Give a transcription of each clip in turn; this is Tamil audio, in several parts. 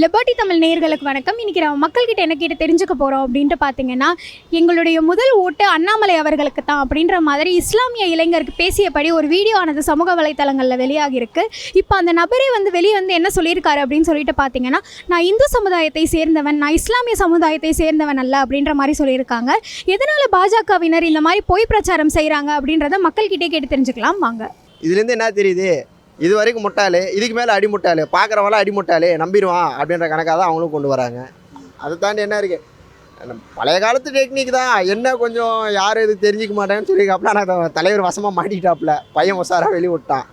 லெபர்ட்டி தமிழ் நேயர்களுக்கு வணக்கம். இன்றைக்கி நம்ம மக்கள்கிட்ட என்ன கேட்டு தெரிஞ்சுக்க போகிறோம் அப்படின்ட்டு பார்த்தீங்கன்னா எங்களுடைய முதல் ஓட்டு அண்ணாமலை அவர்களுக்கு தான் அப்படின்ற மாதிரி இஸ்லாமிய இளைஞருக்கு பேசியபடி ஒரு வீடியோ ஆனது சமூக வலைத்தளங்களில் வெளியாகிருக்கு இப்போ அந்த நபரே வந்து வெளியே வந்து என்ன சொல்லியிருக்காரு அப்படின்னு சொல்லிட்டு பார்த்தீங்கன்னா நான் இந்து சமுதாயத்தை சேர்ந்தவன் நான் இஸ்லாமிய சமுதாயத்தை சேர்ந்தவன் அல்ல அப்படின்ற மாதிரி சொல்லியிருக்காங்க. எதனால் பாஜகவினர் இந்த மாதிரி பொய் பிரச்சாரம் செய்கிறாங்க அப்படின்றத மக்கள்கிட்டே கேட்டு தெரிஞ்சுக்கலாம். வாங்க. இதுலேருந்து என்ன தெரியுது? இது வரைக்கும் முட்டாளே இதுக்கு மேலே அடி முட்டாளு பார்க்குறவங்களாம் அடி முட்டாளே நம்பிடுவான் அப்படின்ற கணக்காக தான் அவங்களும் கொண்டு வராங்க. அதை தாண்டி என்ன இருக்குது பழைய காலத்து டெக்னிக் தான். என்ன கொஞ்சம் யாரும் இது தெரிஞ்சிக்க மாட்டேன்னு சொல்லியிருக்காப்புல ஆனால் தலைவர் வசமாக மாட்டிக்கிட்டாப்புல பையன் உசாராக வெளிவிட்டான்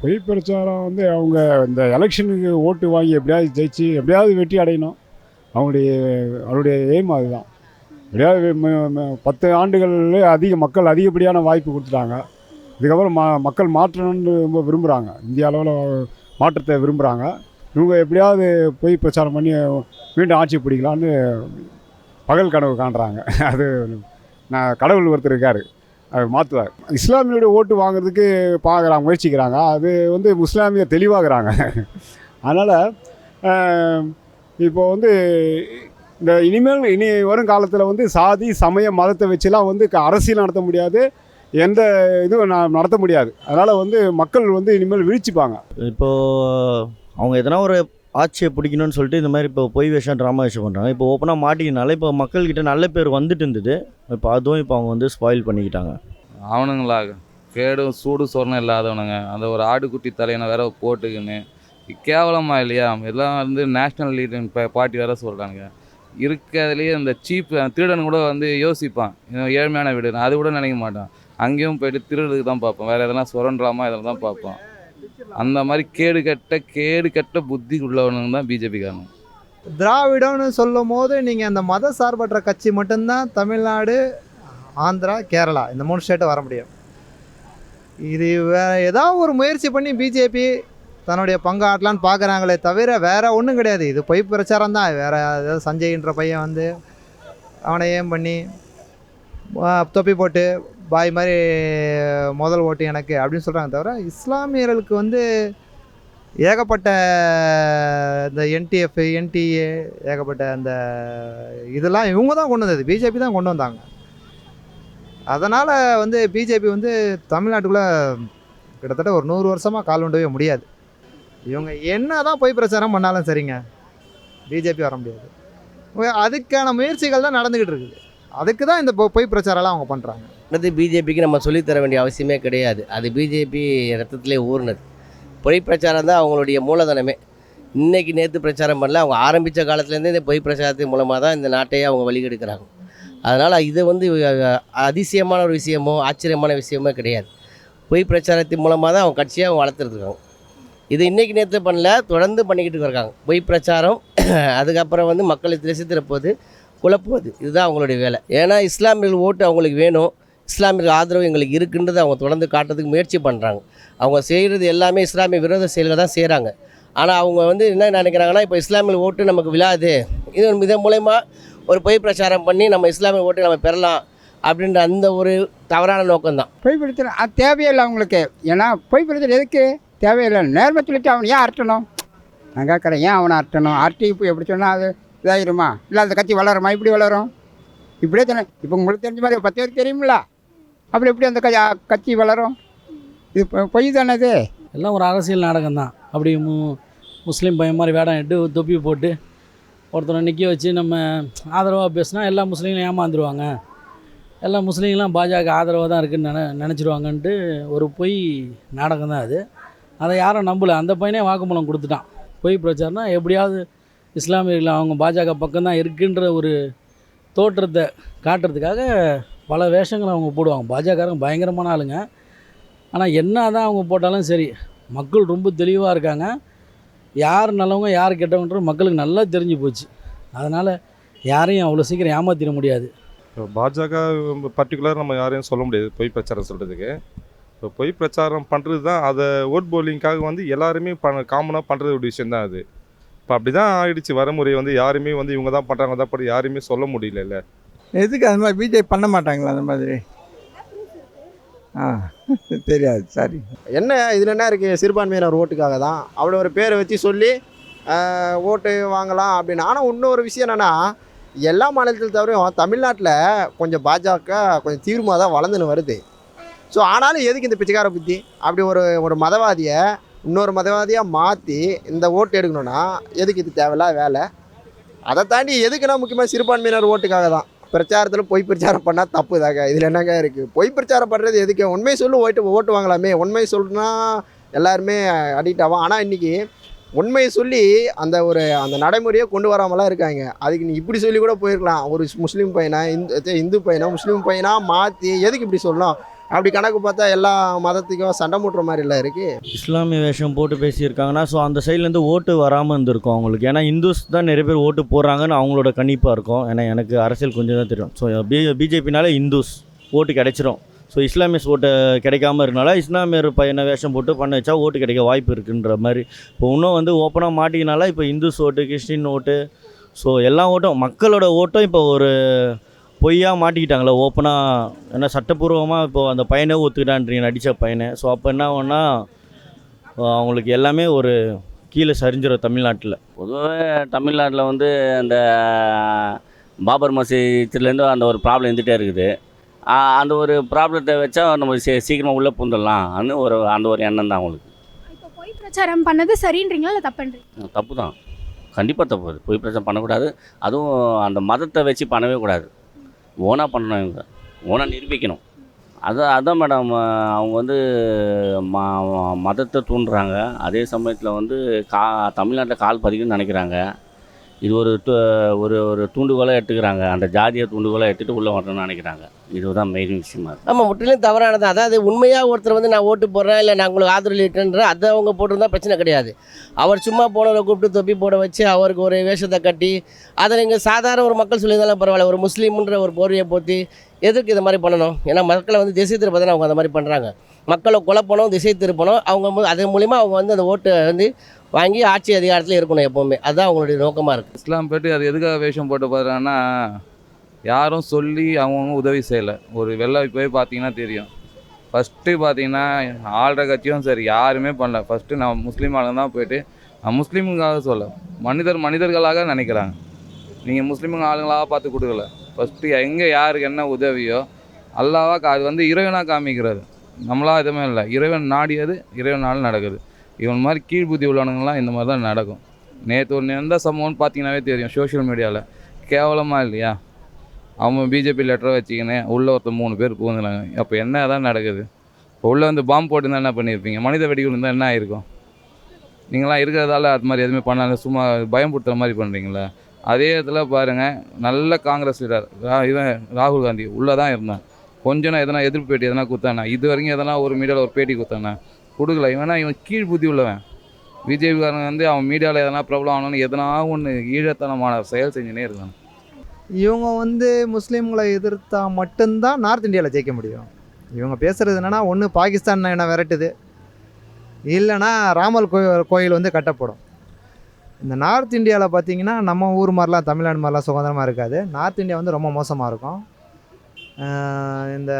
பொய் பிரச்சாரம் வந்து அவங்க இந்த எலெக்ஷனுக்கு ஓட்டு வாங்கி எப்படியாவது ஜெயிச்சு எப்படியாவது வெற்றி அடையணும். அவங்களுடைய அவருடைய எய்ம் அதுதான். எப்படியாவது பத்து ஆண்டுகளில் அதிக மக்கள் அதிகப்படியான வாய்ப்பு கொடுத்துட்டாங்க. இதுக்கப்புறம் ம மக்கள் மாற்றணும்னு ரொம்ப விரும்புகிறாங்க இந்திய அளவில் மாற்றத்தை விரும்புகிறாங்க இவங்க எப்படியாவது போய் பிரச்சாரம் பண்ணி மீண்டும் ஆட்சி பிடிக்கலான்னு பகல் கனவு காண்றாங்க. அது நான் கடவுள் ஒருத்தர் இருக்கார். அவர் மாற்றுவார் இஸ்லாமியோட ஓட்டு வாங்குறதுக்கு பார்க்குறாங்க முயற்சிக்கிறாங்க. அது வந்து முஸ்லாமிய தெளிவாகிறாங்க அதனால் இப்போ வந்து இந்த இனிமேல் இனி வரும் காலத்தில் வந்து சாதி சமய மதத்தை வச்சுலாம் வந்து க- அரசியல் நடத்த முடியாது. எந்த இதுவும் ந- நடத்த முடியாது. அதனால் வந்து மக்கள் வந்து இனிமேல் விழிச்சுப்பாங்க. இப்போது அவங்க எதனா ஒரு ஆட்சியை பிடிக்கணும்னு சொல்லிட்டு இந்த மாதிரி இப்போ பொய் வேஷம் ட்ராமா வேஷம் பண்ணுறாங்க இப்போ ஓப்பனாக மாட்டிக்கினால இப்போ மக்கள்கிட்ட நல்ல பேர் வந்துட்டு இருந்தது. இப்போ அதுவும் இப்போ அவங்க வந்து ஸ்பாயில் பண்ணிக்கிட்டாங்க. அவனுங்களா கேடும் சூடு சொரணம் இல்லாதவனுங்க. அந்த ஒரு ஆடுகுட்டி தலையனை வேற போட்டுக்கின்னு கேவலமாக இல்லையா? எல்லாம் வந்து நேஷ்னல் லீடர் பார்ட்டி வேற சொல்கிறாங்க இருக்கிறதுலேயே இந்த சீப் திருடன் கூட வந்து யோசிப்பான். ஏழ்மையான வீடு அது கூட நினைக்க மாட்டான். அங்கேயும் போயிட்டு திருடுறதுக்கு தான் பார்ப்போம். வேறு எதனா சுரண்டாமா இதில் தான் பார்ப்போம். அந்த மாதிரி கேடு கெட்ட கேடு கெட்ட புத்தி உள்ளவனுங்க தான் பிஜேபிக்காரங்க திராவிடம்னு சொல்லும் போது நீங்கள் அந்த மத சார்பற்ற கட்சி மட்டும்தான் தமிழ்நாடு ஆந்திரா கேரளா இந்த மூணு ஸ்டேட்டை வர முடியும். இது வேறு ஏதாவது ஒரு முயற்சி பண்ணி பிஜேபி தன்னுடைய பங்கு ஆட்டலான்னு பார்க்குறாங்களே தவிர வேறு ஒன்றும் கிடையாது. இது பொய் பிரச்சாரம் தான். வேறு ஏதாவது சஞ்சய்ன்ற பையன் வந்து அவனை ஏம் பண்ணி தொப்பி போட்டு பாய் மாதிரி முதல் ஓட்டு எனக்கு அப்படின்னு சொல்கிறாங்க தவிர இஸ்லாமியர்களுக்கு வந்து ஏகப்பட்ட இந்த என்டிஎஃப் என்டிஏ ஏகப்பட்ட அந்த இதெல்லாம் இவங்க தான் கொண்டு வந்தது. பிஜேபி தான் கொண்டு வந்தாங்க. அதனால் வந்து பிஜேபி வந்து தமிழ்நாட்டுக்குள்ளே கிட்டத்தட்ட ஒரு நூறு வருஷமாக கால் கொண்டவே முடியாது. இவங்க என்ன தான் போய் பிரச்சாரம் பண்ணாலும் சரிங்க. பிஜேபி வர முடியாது. அதுக்கான முயற்சிகள் தான் நடந்துக்கிட்டு இருக்குது. அதுக்கு தான் இந்த பொ- பொய் பிரச்சாரம்லாம் அவங்க பண்ணுறாங்க அது பிஜேபிக்கு நம்ம சொல்லித்தர வேண்டிய அவசியமே கிடையாது. அது பிஜேபி ரத்தத்திலே ஊர்னது பொய் பிரச்சாரம் தான் அவங்களுடைய மூலதனமே. இன்றைக்கி நேற்று பிரச்சாரம் பண்ணல அவங்க ஆரம்பித்த காலத்துலேருந்தே இந்த பொய் பிரச்சாரத்தின் மூலமாக தான் இந்த நாட்டையே அவங்க வழிகெடுக்கிறாங்க. அதனால் இது வந்து அதிசயமான ஒரு விஷயமோ ஆச்சரியமான விஷயமோ கிடையாது. பொய் பிரச்சாரத்தின் மூலமாக தான் அவங்க கட்சியாக அவங்க வளர்த்துருக்காங்க. இது இன்றைக்கி நேற்று பண்ணல தொடர்ந்து பண்ணிக்கிட்டு இருக்காங்க. பொய் பிரச்சாரம் அதுக்கப்புறம் வந்து மக்களை திசை திருப்புவது குழப்புவது. இதுதான் அவங்களுடைய வேலை. ஏன்னா இஸ்லாமியர்கள் ஓட்டு அவங்களுக்கு வேணும். இஸ்லாமியர்கள் ஆதரவு எங்களுக்கு இருக்குன்றதை அவங்க தொடர்ந்து காட்டுறதுக்கு முயற்சி பண்ணுறாங்க அவங்க செய்கிறது எல்லாமே இஸ்லாமிய விரோத செயல்களை தான் செய்கிறாங்க ஆனால் அவங்க வந்து என்ன நினைக்கிறாங்கன்னா இப்போ இஸ்லாமியர்கள் ஓட்டு நமக்கு விழாது. இது இதன் மூலயமா ஒரு பொய் பிரச்சாரம் பண்ணி நம்ம இஸ்லாமிய ஓட்டு நம்ம பெறலாம் அப்படின்ற அந்த ஒரு தவறான நோக்கம்தான் பொய் பிரச்சனை அது தேவையில்லை அவங்களுக்கு. ஏன்னா பொய் பிரச்சனை எதுக்கு? தேவையில்லை. நேர்மை சொல்லிட்டு அவன் ஏன் அரட்டணும்? நான் கேட்குறேன் ஏன் அவனை அரட்டணும்? அரட்டி இப்போ எப்படி சொன்னால் அது இதாகிருமா இல்லை அந்த கட்சி வளருமா? இப்படி வளரும்? இப்படியே தானே இப்போ உங்களுக்கு தெரிஞ்ச மாதிரி பத்து பேருக்கு தெரியுமில்ல அப்புறம் எப்படி அந்த கட்சி வளரும்? இது பொய் தானே இது? எல்லாம் ஒரு அரசியல் நாடகம் தான் அப்படி மு முஸ்லீம் பையன் மாதிரி வேடம் இட்டு தொப்பி போட்டு ஒருத்தரை நிற்க வச்சு நம்ம ஆதரவாக பேசினா எல்லா முஸ்லீம்களும் ஏமாந்துருவாங்க. எல்லா முஸ்லீம்களும் பாஜக ஆதரவாக தான் இருக்குன்னு நினை நினச்சிருவாங்கன்ட்டு ஒரு பொய் நாடகம் தான் அது. அதை யாரும் நம்பலை. அந்த பையனே வாக்குமூலம் கொடுத்துட்டான். பொய் பிரச்சாரம்னா எப்படியாவது இஸ்லாமியர்கள் அவங்க பாஜக பக்கம்தான் இருக்குன்ற ஒரு தோற்றத்தை காட்டுறதுக்காக பல வேஷங்களை அவங்க போடுவாங்க. பாஜகக்காரங்க பயங்கரமான ஆளுங்க. ஆனால் என்ன தான் அவங்க போட்டாலும் சரி மக்கள் ரொம்ப தெளிவாக இருக்காங்க. யார் நல்லவங்க யார் கெட்டவங்கன்ற மக்களுக்கு நல்லா தெரிஞ்சு போச்சு. அதனால் யாரையும் அவ்வளோ சீக்கிரம் ஏமாத்திட முடியாது. இப்போ பாஜக பர்டிகுலர் நம்ம யாரையும் சொல்ல முடியாது. பொய் பிரச்சாரம் சொல்கிறதுக்கு இப்போ பொய் பிரச்சாரம் பண்ணுறது தான் அதை ஓட் போலிங்காக வந்து எல்லாருமே ப காமனாக பண்ணுறது ஒரு விஷயம் தான் அது. இப்போ அப்படி தான் ஆயிடுச்சு வரமுறை வந்து யாருமே வந்து இவங்க தான் பண்ணுறாங்க தான் பண்ணி யாருமே சொல்ல முடியல எதுக்கு அது மாதிரி பிஜேபி பண்ண மாட்டாங்களா அந்த மாதிரி? ஆ தெரியாது சரி. என்ன இதில் என்ன இருக்குது சிறுபான்மையினர் ஓட்டுக்காக தான். அவ்வளோ ஒரு பேரை வச்சு சொல்லி ஓட்டு வாங்கலாம் அப்படின்னு. ஆனால் இன்னொரு விஷயம் என்னென்னா எல்லா மாநிலத்தில் தவிரையும் தமிழ்நாட்டில் கொஞ்சம் பாஜக கொஞ்சம் தீவிரமாக தான் வளர்ந்துன்னு வருது. ஸோ ஆனாலும் எதுக்கு இந்த பிச்சைக்கார புத்தி? அப்படி ஒரு ஒரு மதவாதியை இன்னொரு மதவாதியாக மாற்றி இந்த ஓட்டு எடுக்கணும்னா எதுக்கு இது தேவையில்லாத வேலை? அதை தாண்டி எதுக்குன்னா முக்கியமாக சிறுபான்மையினர் ஓட்டுக்காக தான். பிரச்சாரத்தில் பொய் பிரச்சாரம் பண்ணால் தப்பு தாங்க. இதில் என்னங்க இருக்குது பொய் பிரச்சாரம் பண்ணுறது எதுக்கு? உண்மை சொல்லி ஓட்டு ஓட்டு வாங்கலாமே. உண்மை சொல்லுனா எல்லாருமே அடிக்ட் ஆகும் ஆனால் இன்றைக்கி உண்மையை சொல்லி அந்த ஒரு அந்த நடைமுறையை கொண்டு வராமலாம் இருக்காங்க. அதுக்கு நீ இப்படி சொல்லி கூட போயிருக்கலாம். ஒரு முஸ்லீம் பையனா இந்து இந்து பையனா முஸ்லீம் பையனா மாற்றி எதுக்கு இப்படி சொல்லலாம் அப்படி கணக்கு பார்த்தா எல்லா மதத்துக்கும் சண்டை மூட்டுற மாதிரி இல்லை இருக்குது இஸ்லாமிய வேஷம் போட்டு பேசியிருக்காங்கன்னா ஸோ அந்த சைட்லேருந்து ஓட்டு வராமல் இருந்திருக்கும் அவங்களுக்கு. ஏன்னா இந்துஸ் தான் நிறைய பேர் ஓட்டு போடுறாங்கன்னு அவங்களோட கணிப்பாக இருக்கும். ஏன்னா எனக்கு அரசியல் கொஞ்சம் தான் தெரியும். ஸோ பி பிஜேபினால இந்துஸ். ஓட்டு கிடைச்சிரும். ஸோ இஸ்லாமியஸ் ஓட்டு கிடைக்காம இருக்கனால இஸ்லாமியர் பையனை வேஷம் போட்டு பண்ண வச்சா ஓட்டு கிடைக்க வாய்ப்பு இருக்குன்ற மாதிரி. இப்போ இன்னும் வந்து ஓப்பனாக மாட்டிக்கினால இப்போ இந்துஸ் ஓட்டு கிறிஸ்டின் ஓட்டு ஸோ எல்லா ஓட்டும். மக்களோட ஓட்டும் இப்போ ஒரு பொய்யா மாட்டிக்கிட்டாங்களே ஓப்பனாக ஏன்னா சட்டப்பூர்வமாக இப்போ அந்த பையனே ஒத்துக்கிட்டான்றீங்க நடித்த பையனை. ஸோ அப்போ என்ன ஆகும்னா அவங்களுக்கு எல்லாமே ஒரு கீழே சரிஞ்சிடும் தமிழ்நாட்டில். பொதுவாகவே தமிழ்நாட்டில் வந்து அந்த பாபர் மசீத்துலேருந்து அந்த ஒரு ப்ராப்ளம் இருந்துகிட்டே இருக்குது. அந்த ஒரு ப்ராப்ளத்தை வச்சா நம்ம சீ சீக்கிரமாக உள்ளே பூந்துடலாம்னு ஒரு அந்த ஒரு எண்ணம் தான் அவங்களுக்கு. இப்போ பொய் பிரச்சாரம் பண்ணது சரின்றீங்களா இல்லை தப்புன்றீங்களா? தப்பு தான் கண்டிப்பாக தப்பு. பொய் பிரச்சனை பண்ணக்கூடாது. அதுவும் அந்த மதத்தை வச்சு பண்ணவே கூடாது. ஓனாக பண்ணணும் இவங்க. ஓனாக நிரூபிக்கணும். அதான் அதான் மேடம் அவங்க வந்து ம மதத்தை தூண்டுறாங்க. அதே சமயத்தில் வந்து கா தமிழ்நாட்டில் கால் பதிக்கணும்னு நினைக்கிறாங்க. இது ஒரு து- ஒரு ஒரு தூண்டுகோலாக எடுத்துக்கிறாங்க. அந்த ஜாதியை தூண்டுகோலாக எடுத்துகிட்டு உள்ளே வரணும்னு நினைக்கிறாங்க. இதுதான் மெயின் விஷயமா இருக்குது ஆமாம் முற்றிலும் தவறானது. அதாவது உண்மையாக ஒருத்தர் வந்து நான் ஓட்டு போடுறேன் இல்லை நான் உங்களுக்கு ஆதரவு அதை அவங்க போட்டிருந்தா பிரச்சனை கிடையாது. அவர் சும்மா போனவரை கூப்பிட்டு தொப்பி போட வச்சு அவருக்கு ஒரு வேஷத்தை கட்டி அதை நீங்கள் சாதாரண ஒரு மக்கள் சொல்லியிருந்தாலும் பரவாயில்ல. ஒரு முஸ்லீம்ன்ற ஒரு போர்வையை போற்றி எதுக்கு இது மாதிரி பண்ணணும்? ஏன்னா மக்களை வந்து திசை திருப்ப அவங்க அந்த மாதிரி பண்ணுறாங்க மக்களை குழப்பணும் திசை திருப்பணும். அவங்க அது அதன் மூலிமா அவங்க வந்து அந்த ஓட்டை வந்து வாங்கி ஆட்சி அதிகாரத்தில் இருக்கணும் எப்போவுமே. அதுதான் அவங்களுடைய நோக்கமாக இருக்குது இஸ்லாம் போயிட்டு அது எதுக்காக வேஷம் போட்டு போகிறாங்கன்னா யாரும் சொல்லி அவங்கவுங்க உதவி செய்யலை. ஒரு வெள்ளை போய் பார்த்தீங்கன்னா தெரியும். ஃபஸ்ட்டு பார்த்தீங்கன்னா ஆள்ற கட்சியும் சரி யாருமே பண்ணல. ஃபஸ்ட்டு நான் முஸ்லீம் ஆளுங்க தான் போயிட்டு நான் முஸ்லீமுக்காக சொல்ல மனிதர் மனிதர்களாக நினைக்கிறாங்க. நீங்கள் முஸ்லீமுங்க ஆளுங்களாக பார்த்து கொடுக்கல. ஃபஸ்ட்டு எங்கே யாருக்கு என்ன உதவியோ அல்லாவா கா- அது வந்து இறைவனாக காமிக்கிறது நம்மளா எதுவுமே இல்லை. இறைவன் நாடியது இறைவனால் நடக்குது. இவன் மாதிரி கீழ் புத்தி உள்ளவனுங்களாம் இந்த மாதிரி தான் நடக்கும். நேற்று ஒன்று எந்த சம்பவம்னு பார்த்தீங்கன்னாவே தெரியும் சோஷியல் மீடியாவில் கேவலமாக இல்லையா? அவன் பிஜேபி லெட்டரை வச்சுக்கினேன் உள்ளே ஒருத்தர் மூணு பேர் பூந்துனாங்க அப்போ என்ன தான் நடக்குது? இப்போ உள்ளே வந்து பாம்பு போட்டுருந்தா என்ன பண்ணியிருப்பீங்க மனித வெடிகள் இருந்தால் என்ன ஆயிருக்கும்? நீங்களாம் இருக்கிறதால அது மாதிரி எதுவுமே பண்ணாத சும்மா பயம்படுத்துகிற மாதிரி பண்ணுறீங்களா அதே இடத்துல பாருங்கள் நல்ல காங்கிரஸ் லீடர் இவன் ராகுல் காந்தி உள்ளே தான் இருந்தான். கொஞ்சம் நான் எதனா எதிர்ப்பு பேட்டி எதனா கொடுத்தானா இது வரைக்கும் எதனா ஒரு மீடியாவில் ஒரு பேட்டி கொடுத்தானா கொடுக்கல. இவனா இவன் கீழ் புத்தி உள்ளவன். பிஜேபிக்காரன் வந்து அவன் மீடியாவில் எதனா ப்ராப்ளம் ஆகணும்னு எதனா ஒன்று ஈழத்தனமான செயல் செஞ்சுனே இருக்கான். இவங்க வந்து முஸ்லீம்களை எதிர்த்தா மட்டும்தான் நார்த் இந்தியாவில் ஜெயிக்க முடியும். இவங்க பேசுகிறது என்னென்னா ஒன்று பாகிஸ்தான் என்ன விரட்டுது. இல்லைன்னா ராமல் கோயில் கோயில் வந்து கட்டப்படும். இந்த நார்த் இந்தியாவில் பார்த்தீங்கன்னா நம்ம ஊர் மாதிரிலாம் தமிழ்நாடு மாதிரிலாம் சுதந்திரமாக இருக்காது. நார்த் இந்தியா வந்து ரொம்ப மோசமாக இருக்கும். இந்த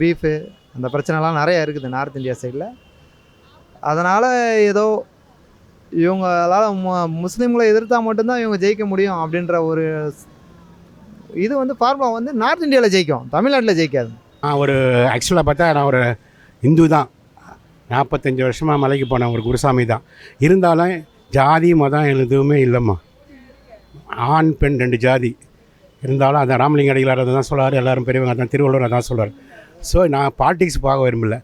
பீஃபு அந்த பிரச்சனைலாம் நிறையா இருக்குது நார்த் இந்தியா சைடில் அதனால் ஏதோ இவங்களால் மு முஸ்லீம்களை எதிர்த்தா மட்டும்தான் இவங்க ஜெயிக்க முடியும் அப்படின்ற ஒரு இது வந்து ஃபார்முலா வந்து நார்த் இந்தியாவில் ஜெயிக்கும் தமிழ்நாட்டில் ஜெயிக்காது. நான் ஒரு ஆக்சுவலாக பார்த்தா நான் ஒரு இந்து தான். நாற்பத்தஞ்சு வருஷமாக மலைக்கு போனேன் ஒரு குருசாமி தான். இருந்தாலும் ஜாதி மதம் எதுவுமே இல்லைம்மா. ஆண் பெண் ரெண்டு ஜாதி. இருந்தாலும் அதான் ராமலிங்க அடிகளார் அதை தான் சொல்கிறார் எல்லாரும் பெரியவங்க அதான் திருவள்ளுவர் அதான் சொல்கிறார் ஸோ நான் பாலிடிக்ஸ் பார்க்க விரும்பல.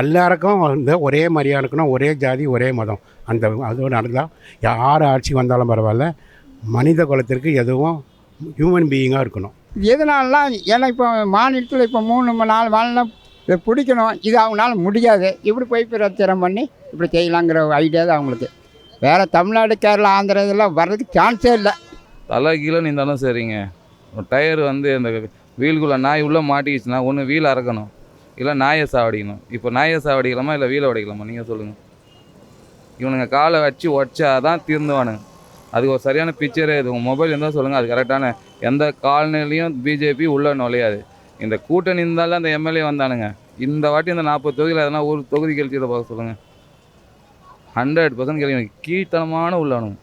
எல்லாருக்கும் வந்து ஒரே மாதிரியாக இருக்கணும் ஒரே ஜாதி ஒரே மதம். அந்த அதுவும் நடந்தால் யார் ஆட்சி வந்தாலும் பரவாயில்ல மனித குலத்திற்கு எதுவும் ஹியூமன் பீயிங்காக இருக்கணும். எதனாலலாம் ஏன்னா இப்போ மாநிலத்தில் இப்போ மூணு நாலு மாநிலம் இதை பிடிக்கணும். இது அவங்களால முடியாது. இப்படி போய் பிரச்சாரம் பண்ணி இப்படி செய்யலாங்கிற ஐடியா தான் அவங்களுக்கு. வேறு தமிழ்நாடு கேரளா ஆந்திரா இதெல்லாம் வர்றதுக்கு சான்ஸே இல்லை. தலை கீழே நின்றாலும் சரிங்க. டயர் வந்து அந்த வீலுக்குள்ளே நாய் உள்ளே மாட்டிக்கிச்சுன்னா ஒன்று வீல் அறக்கணும். இல்லை நாயை சாவடிக்கணும். இப்போ நாயை சாவடிக்கலாமா இல்லை வீலை உடைக்கலாமா? நீங்கள் சொல்லுங்கள் இவனுங்க காலை வச்சு உடச்சா தான் தீர்ந்துவானுங்க. அதுக்கு ஒரு சரியான பிக்சரே இது. உங்கள் மொபைல் இருந்தால் சொல்லுங்கள் அது கரெக்டான எந்த காலனிலையும் பிஜேபி உள்ளே நுழையாது. இந்த கூட்டணி இருந்தாலும் அந்த எம்எல்ஏ வந்தானுங்க. இந்த வாட்டி இந்த நாற்பது தொகுதியில் எதனா ஒரு தொகுதி கழிச்சு இதை பார்க்க சொல்லுங்கள் ஹண்ட்ரட் பர்சன்ட் கிடைக்கும் கீழ்த்தனமான உள்ளவனுங்க